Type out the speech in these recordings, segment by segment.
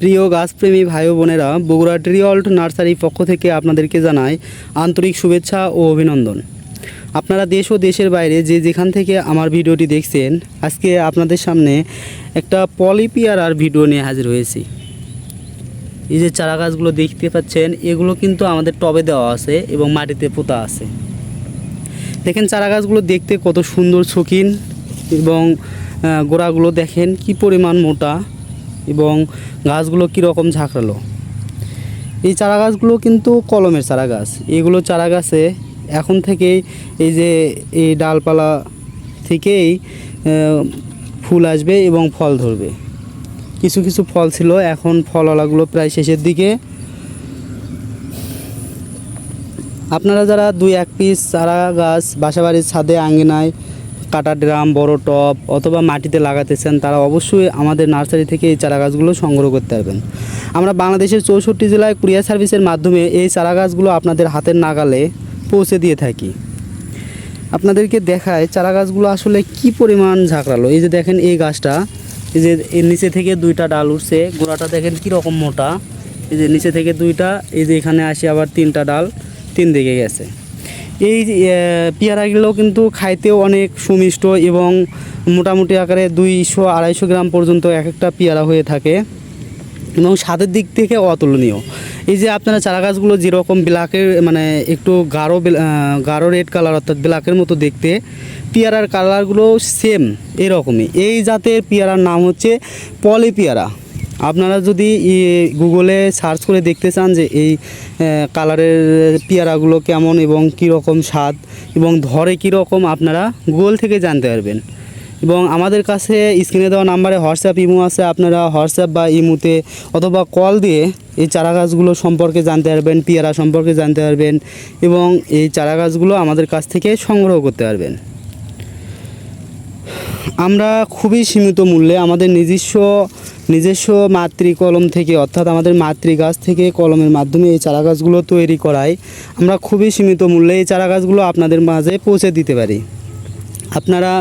প্রিয় গাছপ্রেমী ভাই বোনেরা, বগুড়া ট্রিঅল্ট নার্সারির পক্ষ থেকে আপনাদেরকে জানাই আন্তরিক শুভেচ্ছা ও অভিনন্দন। আপনারা দেশ ও দেশের বাইরে যে যেখান থেকে আমার ভিডিওটি দেখছেন, আজকে আপনাদের সামনে একটা পলিপিয়ারার ভিডিও নিয়ে হাজির হয়েছি। এই যে চারা গাছগুলো দেখতে পাচ্ছেন, এগুলো কিন্তু আমাদের টবে দেওয়া আছে এবং মাটিতে পোতা আছে। দেখেন চারা গাছগুলো দেখতে কত সুন্দর শৌখিন এবং গোড়াগুলো দেখেন কি পরিমাণ মোটা। এবং গাছগুলো কীরকম ঝাঁকড়ালো। এই চারা গাছগুলো কিন্তু কলমের চারা গাছ এগুলো চারা গাছে এখন থেকেই এই যে এই ডালপালা থেকেই ফুল আসবে এবং ফল ধরবে। কিছু কিছু ফল ছিল, এখন ফলওয়ালাগুলো প্রায় শেষের দিকে। আপনারা যারা দুই এক পিস চারা গাছ বাসাবাড়ির ছাদে আঙ্গিনায় কাটা ড্রাম, বড় টপ অথবা মাটিতে লাগাতেছেন, তারা অবশ্যই আমাদের নার্সারি থেকে এই চারা গাছগুলো সংগ্রহ করতে পারবেন। আমরা বাংলাদেশের চৌষট্টি জেলায় কুরিয়ার সার্ভিসের মাধ্যমে এই চারা গাছগুলো আপনাদের হাতের নাগালে পৌঁছে দিয়ে থাকি। আপনাদেরকে দেখায় চারা গাছগুলো আসলে কি পরিমাণ ঝাঁকড়ালো। এই যে দেখেন এই গাছটা, এই যে এর নিচে থেকে দুইটা ডাল উঠছে, গোড়াটা দেখেন কি রকম মোটা। এই যে নিচে থেকে দুইটা, এই যে এখানে আসে আবার তিনটা ডাল, তিন দিকে গেছে। এই পেয়ারাগুলো কিন্তু খাইতেও অনেক সুমিষ্ট এবং মোটামুটি আকারে দুইশো, আড়াইশো গ্রাম পর্যন্ত এক একটা পেয়ারা হয়ে থাকে এবং স্বাদের দিক থেকে অতুলনীয়। এই যে আপনারা চারা গাছগুলো যেরকম ব্ল্যাকের মানে একটু গাঢ় গাঢ় রেড কালার অর্থাৎ ব্ল্যাকের মতো দেখতে, পেয়ারার কালারগুলো সেম এরকমই। এই জাতের পেয়ারার নাম হচ্ছে পলি পেয়ারা। আপনারা যদি গুগলে সার্চ করে দেখতে চান যে এই কালারের পেয়ারাগুলো কেমন এবং কী রকম স্বাদ এবং ধরে কী রকম আপনারা গুগল থেকে জানতে পারবেন। এবং আমাদের কাছে স্ক্রিনে দেওয়া নাম্বারে হোয়াটসঅ্যাপ ইমো আছে, আপনারা হোয়াটসঅ্যাপ বা ইমোতে অথবা কল দিয়ে এই চারা গাছগুলো সম্পর্কে জানতে পারবেন, পেয়ারা সম্পর্কে জানতে পারবেন এবং এই চারা গাছগুলো আমাদের কাছ থেকে সংগ্রহ করতে পারবেন। আমরা খুবই সীমিত মূল্যে আমাদের নিজস্ব নিজস্ব মাতৃ কলম থেকে, অর্থাৎ আমাদের মাতৃ গাছ থেকে কলমের মাধ্যমে এই চারা গাছগুলো তৈরি করাই আমরা খুবই সীমিত মূল্যে এই চারা গাছগুলো আপনাদের মাঝে পৌঁছে দিতে পারি। আপনারা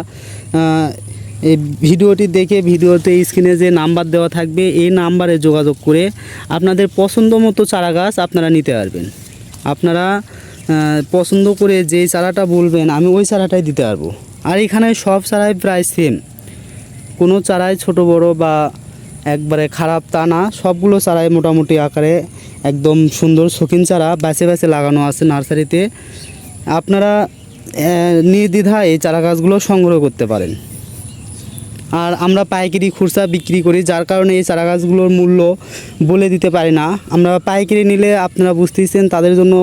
এই ভিডিওটি দেখে ভিডিওতে স্ক্রিনে যে নাম্বার দেওয়া থাকবে, এই নাম্বারে যোগাযোগ করে আপনাদের পছন্দ মতো চারা গাছ আপনারা নিতে পারবেন। আপনারা পছন্দ করে যে চারাটা বলবেন, আমি ওই চারাটাই দিতে পারব। আর এখানে সব চারাই প্রায় সেম কোনো চারাই ছোট, বড় বা একবারে খারাপ তা না, সবগুলো চারাই মোটামুটি আকারে একদম সুন্দর। শৌখিন চারা বেছে বেছে লাগানো আছে নার্সারিতে। আপনারা নির্দ্বিধায় এই চারা গাছগুলো সংগ্রহ করতে পারেন। আর আমরা পাইকারি খুচরা বিক্রি করি, যার কারণে এই চারা গাছগুলোর মূল্য বলে দিতে পারি না। আমরা পাইকারি নিলে আপনারা বুঝতেইছেন তাদের জন্য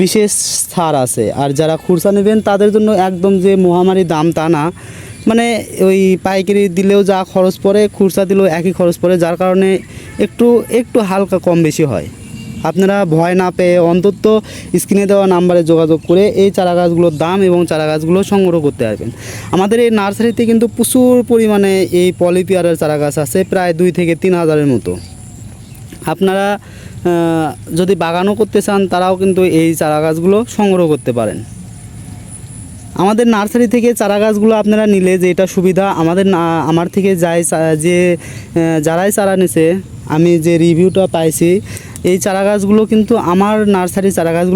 বিশেষ ছাড় আছে। আর যারা খুচরা নেবেন তাদের জন্য একদম যে মহামারী দাম তা না মানে ওই পাইকারি দিলেও যা খরচ পড়ে, খুচরা দিলেও একই খরচ পড়ে, যার কারণে একটু একটু হালকা কম বেশি হয়। আপনারা ভয় না পেয়ে অন্তত স্ক্রিনে দেওয়া নাম্বারে যোগাযোগ করে এই চারা গাছগুলোর দাম এবং চারা গাছগুলো সংগ্রহ করতে পারবেন। আমাদের এই নার্সারিতে কিন্তু প্রচুর পরিমাণে এই পলিপিয়ারের চারা গাছ আছে, প্রায় দুই থেকে তিন হাজারের মতো। আপনারা যদি বাগানও করতে চান, তারাও কিন্তু এই চারা গাছগুলো সংগ্রহ করতে পারেন। আমাদের নার্সারি থেকে চারা গাছগুলো আপনারা নিলে যে এটা সুবিধা, আমাদের আমার থেকে যাই যে যারাই চারা নিছে, আমি যে রিভিউটা পাইছি, এই চারা গাছগুলো কিন্তু আমার নার্সারি চারা গাছগুলো